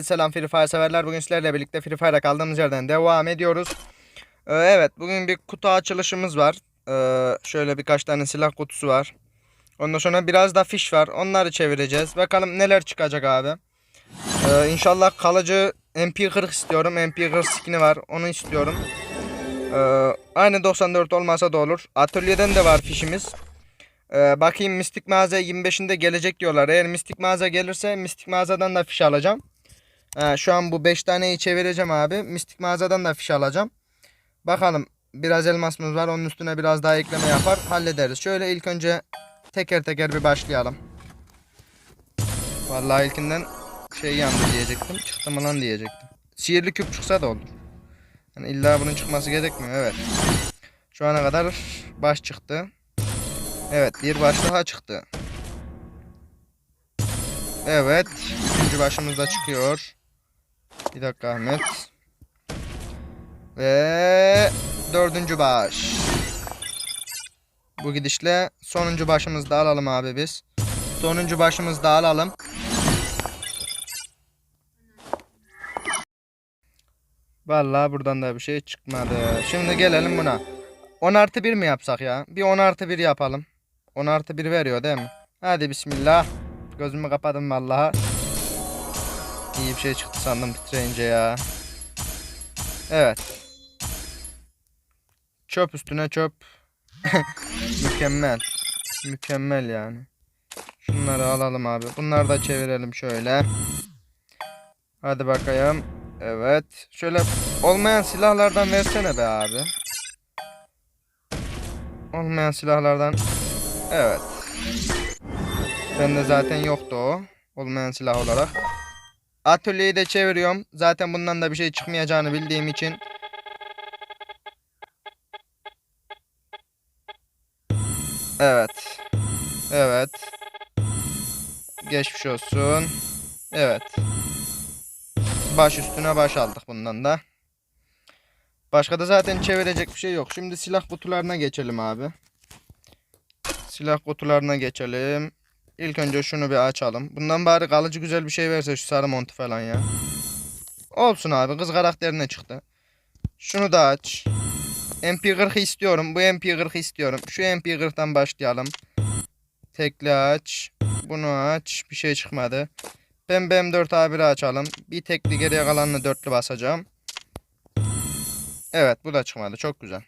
Selam Free Fire severler. Bugün sizlerle birlikte Free Fire'a kaldığımız yerden devam ediyoruz. Ee, evet bugün bir kutu açılışımız var. Ee, şöyle birkaç tane silah kutusu var. Ondan sonra biraz da fiş var. Onları çevireceğiz. Bakalım neler çıkacak abi. Ee, inşallah kalıcı MP40 istiyorum. MP40 skin'i var. Onu istiyorum. Ee, aynı 94 olmasa da olur. Atölyeden de var fişimiz. Ee, bakayım Mistik Mağaza 25'inde gelecek diyorlar. Eğer Mistik Mağaza gelirse Mistik Mağaza'dan da fiş alacağım. Ee, şu an bu 5 taneyi çevireceğim abi. Mistik Mağaza'dan da fiş alacağım. Bakalım biraz elmasımız var. Onun üstüne biraz daha ekleme yapar. Hallederiz. Şöyle ilk önce teker teker bir başlayalım. Vallahi ilkinden şey yandı diyecektim. Çıktı mı lan diyecektim. Sihirli küp çıksa da olur. Yani illa bunun çıkması gerekmiyor. Evet. Şu ana kadar baş çıktı. Evet bir baş daha çıktı. Evet. Üçüncü başımız da çıkıyor. Bir dakika Ahmet. Ve dördüncü baş. Bu gidişle sonuncu başımızı da alalım abi biz. Sonuncu başımızı da alalım. Vallahi buradan da bir şey çıkmadı. Şimdi gelelim buna. 10 artı 1 mi yapsak ya? Bir 10 artı 1 yapalım. 10 artı 1 veriyor değil mi? Hadi bismillah. Gözümü kapadım vallahi. İyi bir şey çıktı sandım titreyince ya. Evet. Çöp üstüne çöp. Mükemmel. Mükemmel yani. Şunları alalım abi. Bunları da çevirelim şöyle. Hadi bakayım. Evet. Şöyle olmayan silahlardan versene be abi. Olmayan silahlardan. Evet. Bende zaten yoktu o. Olmayan silah olarak. Atölyeyi de çeviriyorum. Zaten bundan da bir şey çıkmayacağını bildiğim için. Evet. Evet. Geçmiş olsun. Evet. Baş üstüne baş aldık bundan da. Başka da zaten çevirecek bir şey yok. Şimdi silah kutularına geçelim abi. Silah kutularına geçelim. İlk önce şunu bir açalım. Bundan bari kalıcı güzel bir şey verse şu sarı montu falan ya. Olsun abi kız karakterine çıktı. Şunu da aç. MP40 istiyorum. Bu MP40 istiyorum. Şu MP40'tan başlayalım. Tekli aç. Bunu aç. Bir şey çıkmadı. Pembe M4 A1'i açalım. Bir tekli geriye kalanını dörtlü basacağım. Evet bu da çıkmadı. Çok güzel.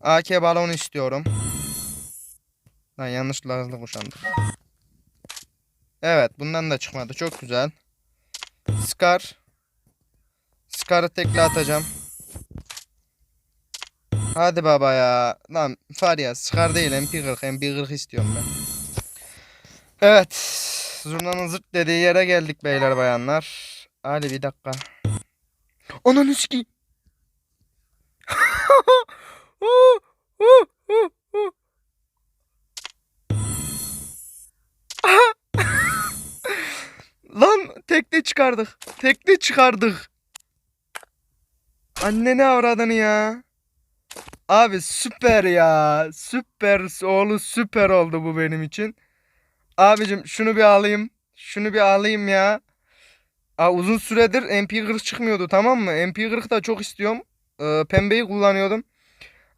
AK balon istiyorum. Lan yanlışlıkla hızlı kuşandım. Evet bundan da çıkmadı. Çok güzel. Scar. Scar'ı tekli atacağım. Hadi baba ya. Lan var ya Scar değil MP40. MP40 istiyorum ben. Evet. Zurnanın zırt dediği yere geldik beyler bayanlar. Hadi bir dakika. Ananı sikeyim. tekne çıkardık. Tekne çıkardık. Anneni avradını ya. Abi süper ya. Süper oğlu süper oldu bu benim için. Abicim şunu bir alayım. Şunu bir alayım ya. Aa, uzun süredir MP40 çıkmıyordu tamam mı? MP40 da çok istiyorum. Ee, pembeyi kullanıyordum.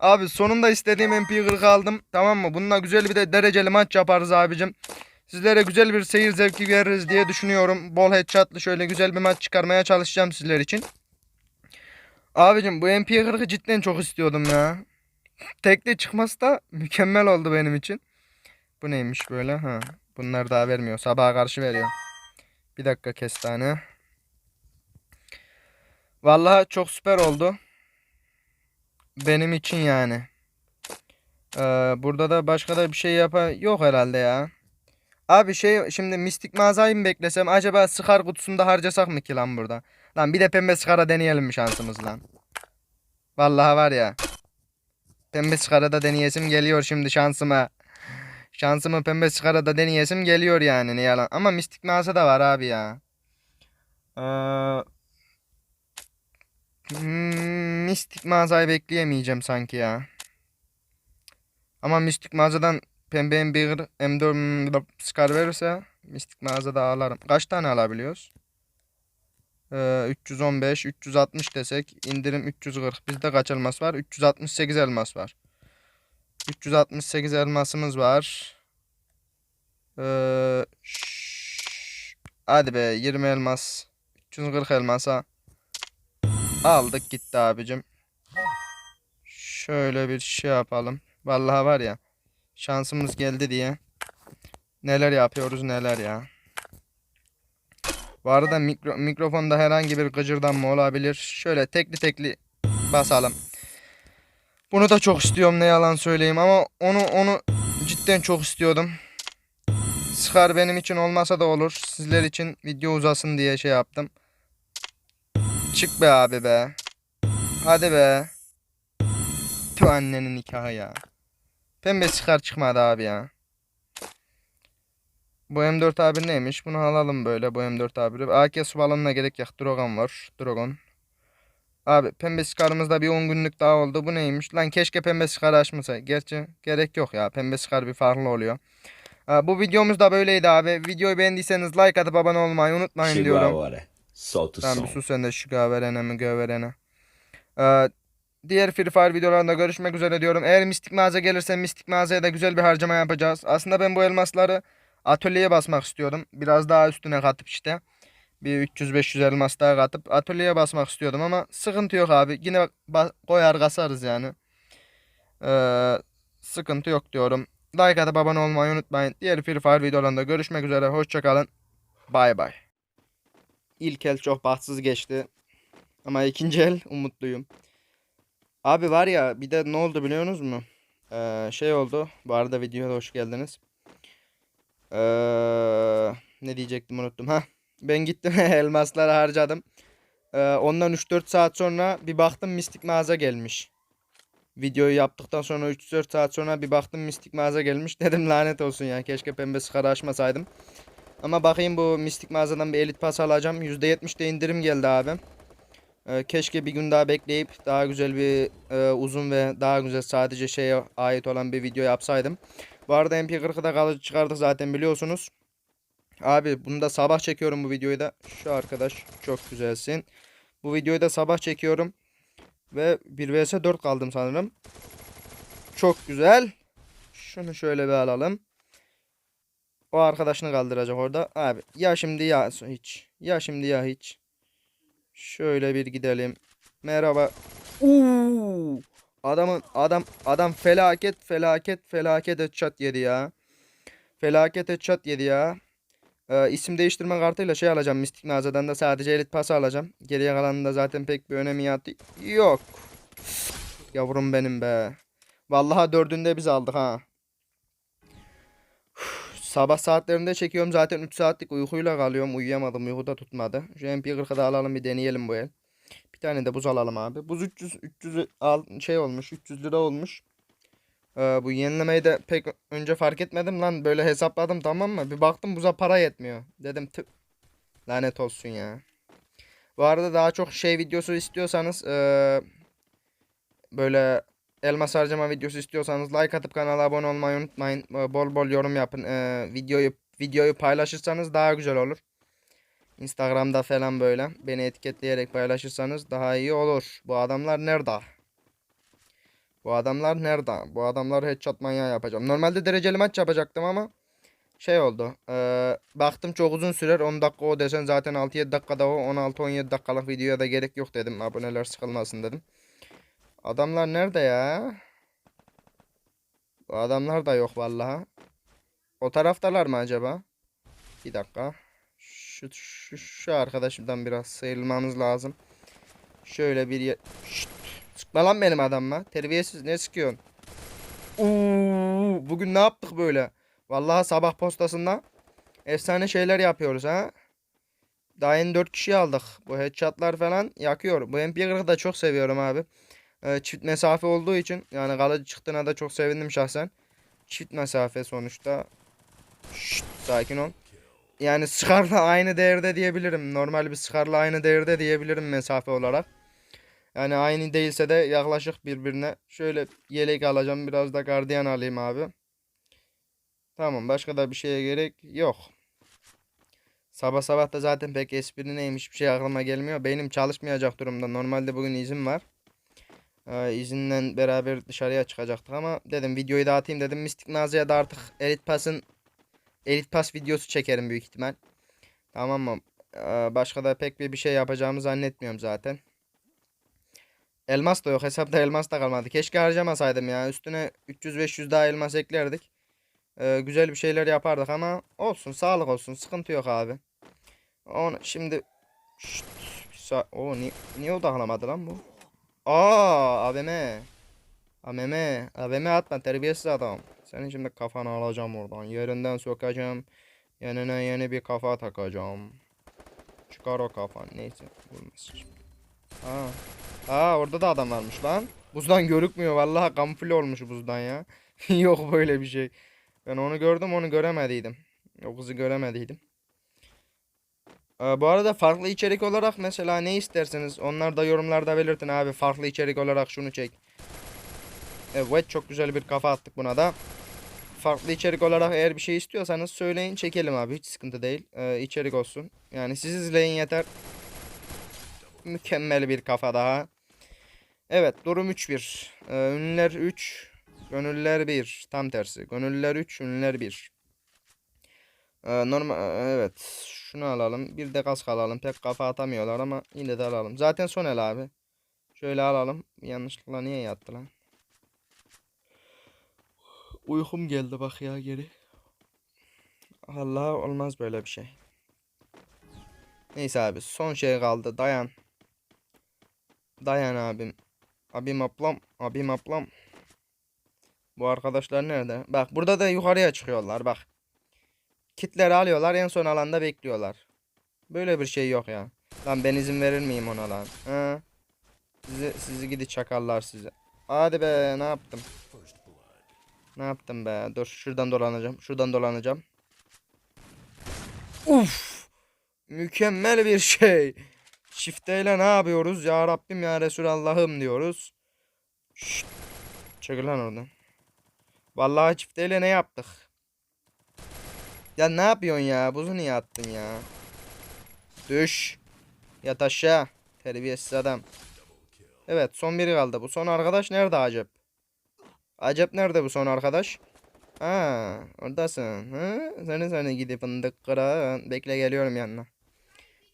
Abi sonunda istediğim MP40 aldım. Tamam mı? Bununla güzel bir de dereceli maç yaparız abicim. Sizlere güzel bir seyir zevki veririz diye düşünüyorum. Bol headshotlı şöyle güzel bir maç çıkarmaya çalışacağım sizler için. Abicim bu MP40'ı cidden çok istiyordum ya. Tekli çıkması da mükemmel oldu benim için. Bu neymiş böyle? Ha. Bunlar daha vermiyor. Sabaha karşı veriyor. Bir dakika kestane. Vallahi çok süper oldu. Benim için yani. Ee, burada da başka da bir şey yapa yok herhalde ya. Abi şey şimdi mistik mağazayı mı beklesem acaba sıkar kutusunda harcasak mı ki lan burada? Lan bir de pembe sıkara deneyelim mi şansımız lan? Vallahi var ya. Pembe sıkara da deneyesim geliyor şimdi şansıma. Şansımı pembe sıkara da deneyesim geliyor yani ne yalan. Ama mistik mağaza da var abi ya. Ee, hmm, mistik mağazayı bekleyemeyeceğim sanki ya. Ama mistik mağazadan pembe M1 M4 Scar verirse mistik mağazada alırım. Kaç tane alabiliyoruz? Ee, 315, 360 desek indirim 340. Bizde kaç elmas var? 368 elmas var. 368 elmasımız var. Ee, hadi be 20 elmas. 340 elmasa. Aldık gitti abicim. Şöyle bir şey yapalım. Vallahi var ya. Şansımız geldi diye. Neler yapıyoruz neler ya. Bu arada mikro, mikrofonda herhangi bir gıcırdanma olabilir. Şöyle tekli tekli basalım. Bunu da çok istiyorum ne yalan söyleyeyim ama onu onu cidden çok istiyordum. Sıkar benim için olmasa da olur. Sizler için video uzasın diye şey yaptım. Çık be abi be. Hadi be. Tüh annenin nikahı ya. Pembe sıkar çıkmadı abi ya. Bu M4 abi neymiş? Bunu alalım böyle bu M4 abi. AK su balonuna gerek yok. Dragon var. Dragon. Abi pembe skarımızda bir 10 günlük daha oldu. Bu neymiş? Lan keşke pembe skar açmasa. Gerçi gerek yok ya. Pembe skar bir farklı oluyor. Bu videomuz da böyleydi abi. Videoyu beğendiyseniz like atıp abone olmayı unutmayın a diyorum. o Tamam bir sus sen de şu gaverene mi göverene. Ee, diğer Free Fire videolarında görüşmek üzere diyorum. Eğer mistik mağaza gelirse mistik mağazaya da güzel bir harcama yapacağız. Aslında ben bu elmasları atölyeye basmak istiyordum. Biraz daha üstüne katıp işte. Bir 300-500 elmas daha katıp atölyeye basmak istiyordum ama sıkıntı yok abi. Yine koyar kasarız yani. Ee, sıkıntı yok diyorum. Like atıp abone olmayı unutmayın. Diğer Free Fire videolarında görüşmek üzere. Hoşçakalın. Bay bay. İlk el çok bahtsız geçti. Ama ikinci el umutluyum. Abi var ya bir de ne oldu biliyorsunuz mu? Ee, şey oldu. Bu arada videoya hoş geldiniz. Ee, ne diyecektim unuttum. Ha, ben gittim elmasları harcadım. Ee, ondan 3-4 saat sonra bir baktım mistik mağaza gelmiş. Videoyu yaptıktan sonra 3-4 saat sonra bir baktım mistik mağaza gelmiş. Dedim lanet olsun ya. Keşke pembe skara açmasaydım. Ama bakayım bu mistik mağazadan bir elit pas alacağım. %70'de indirim geldi abi. Ee, keşke bir gün daha bekleyip daha güzel bir e, uzun ve daha güzel sadece şeye ait olan bir video yapsaydım. Bu arada MP40'ı da kalıcı çıkardık zaten biliyorsunuz. Abi bunu da sabah çekiyorum bu videoyu da. Şu arkadaş çok güzelsin. Bu videoyu da sabah çekiyorum. Ve 1 vs 4 kaldım sanırım. Çok güzel. Şunu şöyle bir alalım. O arkadaşını kaldıracak orada. Abi ya şimdi ya hiç. Ya şimdi ya hiç. Şöyle bir gidelim. Merhaba. Uuu. Adamın adam adam felaket felaket felaket headshot yedi ya. Felaket headshot yedi ya. Ee, isim değiştirme kartıyla şey alacağım. Mistik mağazadan da sadece elit pası alacağım. Geriye kalanında zaten pek bir önemi yattı. Yok. Yavrum benim be. Vallahi dördünde biz aldık ha. Sabah saatlerinde çekiyorum zaten 3 saatlik uykuyla kalıyorum. Uyuyamadım uyku da tutmadı. Şu MP40'ı da alalım bir deneyelim bu el. Bir tane de buz alalım abi. Buz 300 300 al şey olmuş 300 lira olmuş. Ee, bu yenilemeyi de pek önce fark etmedim lan böyle hesapladım tamam mı? Bir baktım buza para yetmiyor. Dedim tüh. Lanet olsun ya. Bu arada daha çok şey videosu istiyorsanız ee, böyle elmas harcama videosu istiyorsanız like atıp kanala abone olmayı unutmayın. Ee, Bol bol yorum yapın. Ee, videoyu videoyu paylaşırsanız daha güzel olur. Instagram'da falan böyle beni etiketleyerek paylaşırsanız daha iyi olur. Bu adamlar nerede? Bu adamlar nerede? Bu adamlar headshot manyağı yapacağım. Normalde dereceli maç yapacaktım ama şey oldu. Ee, baktım çok uzun sürer. 10 dakika o desen zaten 6-7 dakikada o 16-17 dakikalık videoya da gerek yok dedim. Aboneler sıkılmasın dedim. Adamlar nerede ya? Bu adamlar da yok vallahi. O taraftalar mı acaba? Bir dakika. Şu, şu, şu arkadaşımdan biraz sıyrılmamız lazım. Şöyle bir yer... Şşt, sıkma lan benim adamma. Terbiyesiz ne sıkıyorsun? Uuu, bugün ne yaptık böyle? Vallahi sabah postasında efsane şeyler yapıyoruz ha. Daha yeni 4 kişi aldık. Bu headshotlar falan yakıyor. Bu MP40'ı da çok seviyorum abi. Ee, çift mesafe olduğu için yani kalıcı çıktığına da çok sevindim şahsen. Çift mesafe sonuçta. Şşt, sakin ol. Yani Scar'la aynı değerde diyebilirim. Normal bir Scar'la aynı değerde diyebilirim mesafe olarak. Yani aynı değilse de yaklaşık birbirine. Şöyle yelek alacağım. Biraz da gardiyan alayım abi. Tamam başka da bir şeye gerek yok. Sabah sabah da zaten pek espri neymiş bir şey aklıma gelmiyor. Beynim çalışmayacak durumda. Normalde bugün izin var. Ee, izinle beraber dışarıya çıkacaktık ama dedim videoyu da atayım dedim. Mistik mağazaya da artık Elite Pass'ın Elite Pass videosu çekerim büyük ihtimal. Tamam mı? Ee, başka da pek bir bir şey yapacağımı zannetmiyorum zaten. Elmas da yok. Hesapta elmas da kalmadı. Keşke harcamasaydım ya. Üstüne 300-500 daha elmas eklerdik. Ee, güzel bir şeyler yapardık ama olsun. Sağlık olsun. Sıkıntı yok abi. Onu şimdi Şşt, o ni niye odaklamadı lan bu? Aa AVM. AVM. AVM atma terbiyesiz adam. Senin şimdi kafanı alacağım oradan. Yerinden sokacağım. Yanına yeni bir kafa takacağım. Çıkar o kafan. Neyse. Vurmaz. Aa. Aa orada da adam varmış lan. Buzdan görükmüyor. Vallahi kamufle olmuş buzdan ya. Yok böyle bir şey. Ben onu gördüm onu göremediydim. O kızı göremediydim. Ee, bu arada farklı içerik olarak mesela ne isterseniz onlar da yorumlarda belirtin abi. Farklı içerik olarak şunu çek. Evet çok güzel bir kafa attık buna da. Farklı içerik olarak eğer bir şey istiyorsanız söyleyin çekelim abi hiç sıkıntı değil. Ee, içerik olsun. Yani siz izleyin yeter. Mükemmel bir kafa daha. Evet durum 3-1. Ee, ünlüler 3. Gönüller 1. Tam tersi. Gönüller 3. Ünlüler 1. Ee, normal evet. Şunu alalım. Bir de kask alalım. Pek kafa atamıyorlar ama yine de alalım. Zaten son el abi. Şöyle alalım. Yanlışlıkla niye yattı lan? Uykum geldi bak ya geri. Allah olmaz böyle bir şey. Neyse abi son şey kaldı. Dayan. Dayan abim. Abim ablam. Abim ablam. Bu arkadaşlar nerede? Bak burada da yukarıya çıkıyorlar bak. Kitleri alıyorlar en son alanda bekliyorlar. Böyle bir şey yok ya. Lan ben izin verir miyim ona lan? Ha? Sizi, sizi gidi çakallar size. Hadi be ne yaptım? Ne yaptım be? Dur şuradan dolanacağım. Şuradan dolanacağım. Uf! Mükemmel bir şey. Çifteyle ne yapıyoruz? Ya Rabbim ya Resulallah'ım diyoruz. Şşt. Çekil lan oradan. Vallahi çifteyle ne yaptık? Ya ne yapıyorsun ya? Buzu niye attın ya? Düş. Yat aşağı. Terbiyesiz adam. Evet son biri kaldı. Bu son arkadaş nerede acep? Acep nerede bu son arkadaş? Ha, oradasın. Ha? Seni seni gidip fındık kıran. Bekle geliyorum yanına.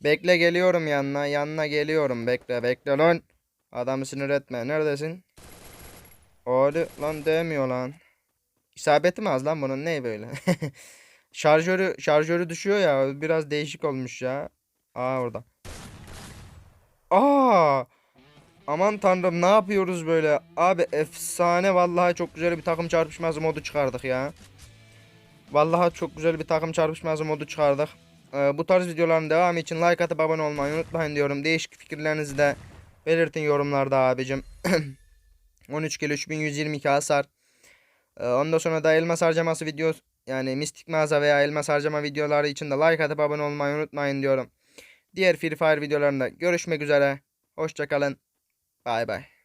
Bekle geliyorum yanına. Yanına geliyorum. Bekle bekle lan. Adamı sinir etme. Neredesin? Oğlu lan demiyor lan. İsabeti mi az lan bunun? Ne böyle? Şarjörü şarjörü düşüyor ya. Biraz değişik olmuş ya. Aa orada. Aa! Aman tanrım ne yapıyoruz böyle? Abi efsane vallahi çok güzel bir takım çarpışması modu çıkardık ya. Vallahi çok güzel bir takım çarpışması modu çıkardık. Ee, bu tarz videoların devamı için like atıp abone olmayı unutmayın diyorum. Değişik fikirlerinizi de belirtin yorumlarda abicim. 13 kilo 3122 hasar. Ee, ondan sonra da elmas harcaması video yani mistik mağaza veya elmas harcama videoları için de like atıp abone olmayı unutmayın diyorum. Diğer Free Fire videolarında görüşmek üzere. Hoşçakalın. Bay bay.